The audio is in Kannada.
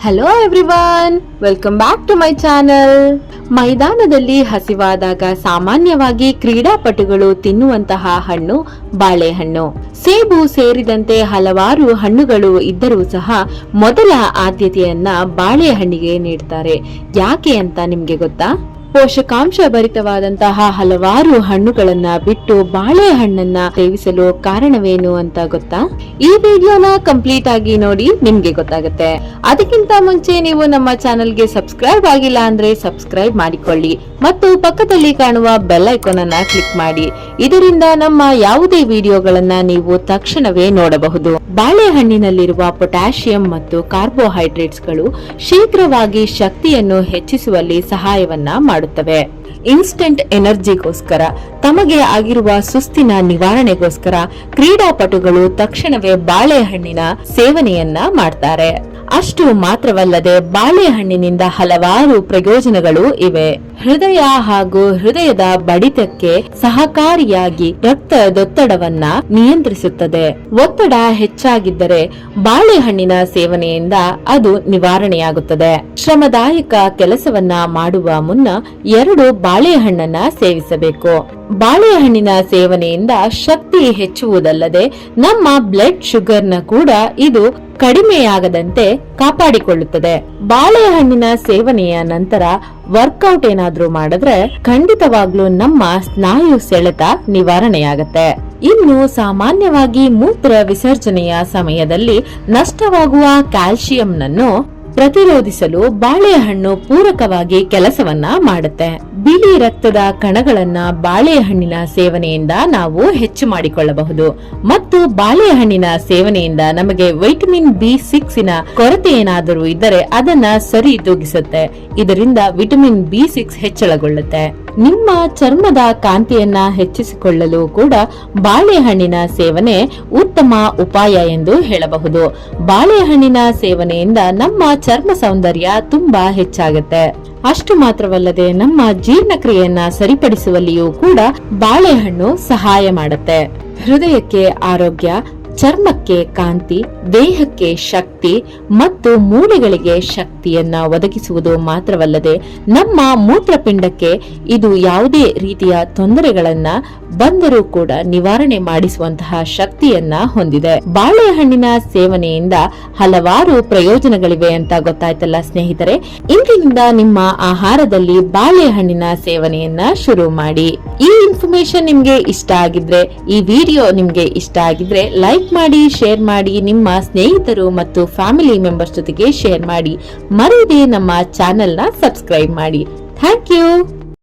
Hello everyone welcome back to my channel ಮೈದಾನದಲ್ಲಿ ಹಸಿವಾದಾಗ ಸಾಮಾನ್ಯವಾಗಿ ಕ್ರೀಡಾಪಟುಗಳು ತಿನ್ನುವಂತಹ ಹಣ್ಣು ಬಾಳೆಹಣ್ಣು. ಸೇಬು ಸೇರಿದಂತೆ ಹಲವಾರು ಹಣ್ಣುಗಳು ಇದ್ದರೂ ಸಹ ಮೊದಲ ಆದ್ಯತೆಯನ್ನ ಬಾಳೆಹಣ್ಣಿಗೆ ನೀಡ್ತಾರೆ. ಯಾಕೆ ಅಂತ ನಿಮ್ಗೆ ಗೊತ್ತಾ? ಪೋಷಕಾಂಶ ಭರಿತವಾದಂತಹ ಹಲವಾರು ಹಣ್ಣುಗಳನ್ನ ಬಿಟ್ಟು ಬಾಳೆಹಣ್ಣನ್ನ ಸೇವಿಸಲು ಕಾರಣವೇನು ಅಂತ ಗೊತ್ತಾ? ಈ ವಿಡಿಯೋನ ಕಂಪ್ಲೀಟ್ ಆಗಿ ನೋಡಿ ನಿಮ್ಗೆ ಗೊತ್ತಾಗುತ್ತೆ. ಅದಕ್ಕಿಂತ ಮುಂಚೆ ನೀವು ನಮ್ಮ ಚಾನೆಲ್ಗೆ ಸಬ್ಸ್ಕ್ರೈಬ್ ಆಗಿಲ್ಲ ಅಂದ್ರೆ ಸಬ್ಸ್ಕ್ರೈಬ್ ಮಾಡಿಕೊಳ್ಳಿ ಮತ್ತು ಪಕ್ಕದಲ್ಲಿ ಕಾಣುವ ಬೆಲ್ ಐಕಾನ್ ಅನ್ನ ಕ್ಲಿಕ್ ಮಾಡಿ. ಇದರಿಂದ ನಮ್ಮ ಯಾವುದೇ ವಿಡಿಯೋಗಳನ್ನ ನೀವು ತಕ್ಷಣವೇ ನೋಡಬಹುದು. ಬಾಳೆಹಣ್ಣಿನಲ್ಲಿರುವ ಪೊಟ್ಯಾಷಿಯಂ ಮತ್ತು ಕಾರ್ಬೋಹೈಡ್ರೇಟ್ಸ್ಗಳು ಶೀಘ್ರವಾಗಿ ಶಕ್ತಿಯನ್ನು ಹೆಚ್ಚಿಸುವಲ್ಲಿ ಸಹಾಯವನ್ನ ಮಾಡುತ್ತವೆ ಇನ್ಸ್ಟಂಟ್ ಎನರ್ಜಿಗೋಸ್ಕರ ತಮಗೆ ಆಗಿರುವ ಸುಸ್ತಿನ ನಿವಾರಣೆಗೋಸ್ಕರ ಕ್ರೀಡಾಪಟುಗಳು ತಕ್ಷಣವೇ ಬಾಳೆಹಣ್ಣಿನ ಸೇವನೆಯನ್ನ ಮಾಡ್ತಾರೆ. ಅಷ್ಟು ಮಾತ್ರವಲ್ಲದೆ ಬಾಳೆಹಣ್ಣಿನಿಂದ ಹಲವಾರು ಪ್ರಯೋಜನಗಳು ಇವೆ. ಹೃದಯ ಹಾಗೂ ಹೃದಯದ ಬಡಿತಕ್ಕೆ ಸಹಕಾರಿಯಾಗಿ ರಕ್ತದೊತ್ತಡವನ್ನ ನಿಯಂತ್ರಿಸುತ್ತದೆ. ಒತ್ತಡ ಹೆಚ್ಚಾಗಿದ್ದರೆ ಬಾಳೆಹಣ್ಣಿನ ಸೇವನೆಯಿಂದ ಅದು ನಿವಾರಣೆಯಾಗುತ್ತದೆ. ಶ್ರಮದಾಯಕ ಕೆಲಸವನ್ನ ಮಾಡುವ ಮುನ್ನ ಎರಡು ಬಾಳೆಹಣ್ಣನ್ನ ಸೇವಿಸಬೇಕು. ಬಾಳೆಹಣ್ಣಿನ ಸೇವನೆಯಿಂದ ಶಕ್ತಿ ಹೆಚ್ಚುವುದಲ್ಲದೆ ನಮ್ಮ ಬ್ಲಡ್ ಶುಗರ್ನ ಕೂಡ ಇದು ಕಡಿಮೆಯಾಗದಂತೆ ಕಾಪಾಡಿಕೊಳ್ಳುತ್ತದೆ. ಬಾಳೆಹಣ್ಣಿನ ಸೇವನೆಯ ನಂತರ ವರ್ಕೌಟ್ ಏನಾದರೂ ಮಾಡಿದ್ರೆ ಖಂಡಿತವಾಗ್ಲೂ ನಮ್ಮ ಸ್ನಾಯು ಸೆಳೆತ ನಿವಾರಣೆಯಾಗತ್ತೆ. ಇನ್ನು ಸಾಮಾನ್ಯವಾಗಿ ಮೂತ್ರ ವಿಸರ್ಜನೆಯ ಸಮಯದಲ್ಲಿ ನಷ್ಟವಾಗುವ ಕ್ಯಾಲ್ಸಿಯಂನನ್ನು ಪ್ರತಿರೋಧಿಸಲು ಬಾಳೆಹಣ್ಣು ಪೂರಕವಾಗಿ ಕೆಲಸವನ್ನ ಮಾಡುತ್ತೆ. ಬಿಳಿ ರಕ್ತದ ಕಣಗಳನ್ನ ಬಾಳೆಹಣ್ಣಿನ ಸೇವನೆಯಿಂದ ನಾವು ಹೆಚ್ಚು ಮಾಡಿಕೊಳ್ಳಬಹುದು. ಮತ್ತು ಬಾಳೆಹಣ್ಣಿನ ಸೇವನೆಯಿಂದ ನಮಗೆ ವೈಟಮಿನ್ ಬಿ ಸಿಕ್ಸಿನ ಕೊರತೆ ಏನಾದರೂ ಇದ್ದರೆ ಅದನ್ನ ಸರಿ ತೂಗಿಸುತ್ತೆ. ಇದರಿಂದ ವಿಟಮಿನ್ ಬಿ ಸಿಕ್ಸ್ ಹೆಚ್ಚಳಗೊಳ್ಳುತ್ತೆ. ನಿಮ್ಮ ಚರ್ಮದ ಕಾಂತಿಯನ್ನ ಹೆಚ್ಚಿಸಿಕೊಳ್ಳಲು ಕೂಡ ಬಾಳೆಹಣ್ಣಿನ ಸೇವನೆ ಉತ್ತಮ ಉಪಾಯ ಎಂದು ಹೇಳಬಹುದು. ಬಾಳೆಹಣ್ಣಿನ ಸೇವನೆಯಿಂದ ನಮ್ಮ ಚರ್ಮ ಸೌಂದರ್ಯ ತುಂಬಾ ಹೆಚ್ಚಾಗುತ್ತೆ. ಅಷ್ಟು ಮಾತ್ರವಲ್ಲದೆ ನಮ್ಮ ಜೀರ್ಣಕ್ರಿಯೆಯನ್ನ ಸರಿಪಡಿಸುವಲ್ಲಿಯೂ ಕೂಡ ಬಾಳೆಹಣ್ಣು ಸಹಾಯ ಮಾಡುತ್ತೆ. ಹೃದಯಕ್ಕೆ ಆರೋಗ್ಯ ಚರ್ಮಕ್ಕೆ ಕಾಂತಿ, ದೇಹಕ್ಕೆ ಶಕ್ತಿ ಮತ್ತು ಮೂಳೆಗಳಿಗೆ ಶಕ್ತಿಯನ್ನ ಒದಗಿಸುವುದು ಮಾತ್ರವಲ್ಲದೆ ನಮ್ಮ ಮೂತ್ರಪಿಂಡಕ್ಕೆ ಇದು ಯಾವುದೇ ರೀತಿಯ ತೊಂದರೆಗಳನ್ನ ಬಂದರೂ ಕೂಡ ನಿವಾರಣೆ ಮಾಡಿಸುವಂತಹ ಶಕ್ತಿಯನ್ನ ಹೊಂದಿದೆ. ಬಾಳೆಹಣ್ಣಿನ ಸೇವನೆಯಿಂದ ಹಲವಾರು ಪ್ರಯೋಜನಗಳಿವೆ ಅಂತ ಗೊತ್ತಾಯ್ತಲ್ಲ ಸ್ನೇಹಿತರೆ. ಇಂದಿನಿಂದ ನಿಮ್ಮ ಆಹಾರದಲ್ಲಿ ಬಾಳೆಹಣ್ಣಿನ ಸೇವನೆಯನ್ನ ಶುರು ಮಾಡಿ. ಈ ಇನ್ಫಾರ್ಮೇಶನ್ ನಿಮ್ಗೆ ಇಷ್ಟ ಆಗಿದ್ರೆ, ಈ ವಿಡಿಯೋ ನಿಮ್ಗೆ ಇಷ್ಟ ಆಗಿದ್ರೆ ಲೈಕ್ ಮಾಡಿ ಶೇರ್ ಮಾಡಿ, ನಿಮ್ಮ ಸ್ನೇಹಿತರು ಮತ್ತು ಫ್ಯಾಮಿಲಿ ಮೆಂಬರ್ಸ್ ಜೊತೆಗೆ ಶೇರ್ ಮಾಡಿ. ಮರೆಯದೆ ನಮ್ಮ ಚಾನೆಲ್ನ ಸಬ್ಸ್ಕ್ರೈಬ್ ಮಾಡಿ. Thank you